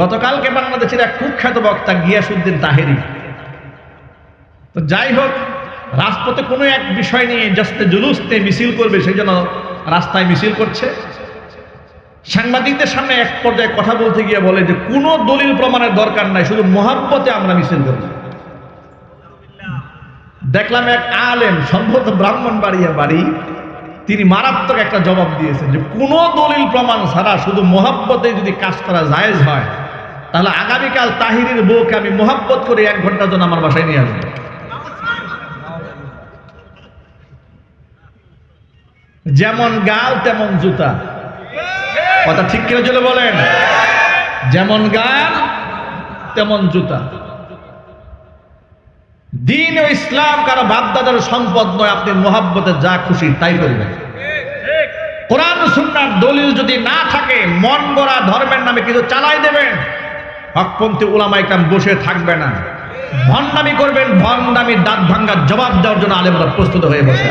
গতকালকে বাংলাদেশের এক কুখ্যাত বক্তা গিয়াসুদ্দিন তাহেরি। তো যাই হোক, রাজপথে কোনো এক বিষয় নিয়ে জাস্তে জুলুসতে মিছিল করবে, সেই জন্য রাস্তায় মিছিল করছে। সাংবাদিকদের সামনে এক পর্যায়ে কথা বলতে গিয়ে বলে যে, কোনো দলিল প্রমাণের দরকার নাই, শুধু মহাব্বতে আমরা মিছিল করব। দেখলাম এক আলেম, সম্ভবত ব্রাহ্মণ বাড়িয়া বাড়ি, তিনি মারাত্মক একটা জবাব দিয়েছেন যে, কোনো দলিল প্রমাণ ছাড়া শুধু মহাব্বতে যদি কাজ করা জায়েজ হয় তাহলে আগামীকাল তাহিরের বউকে আমি মহাব্বত করে এক ঘণ্টার জন্য আমার বাসায় নিয়ে আসব। যেমন গাল, তেমন জুতা। কথা ঠিক কিনা চলে বলেন? যেমন গাল, তেমন জুতা। দিন ও ইসলাম কারও বাপদাদার সম্পদ নয়, আপনি মোহাব্বতে যা খুশি তাই করবেন। কোরআন সুন্নার দলিল যদি না থাকে, মন গড়া ধর্মের নামে কিছু চালাই দেবেন। হকপন্থী ওলামা একরাম বসে থাকবে না ভণ্ডামি করবেন ভণ্ডামি দাঁত ভাঙ্গার জবাব দেওয়ার জন্য আলেমরা প্রস্তুত হয়ে বসে।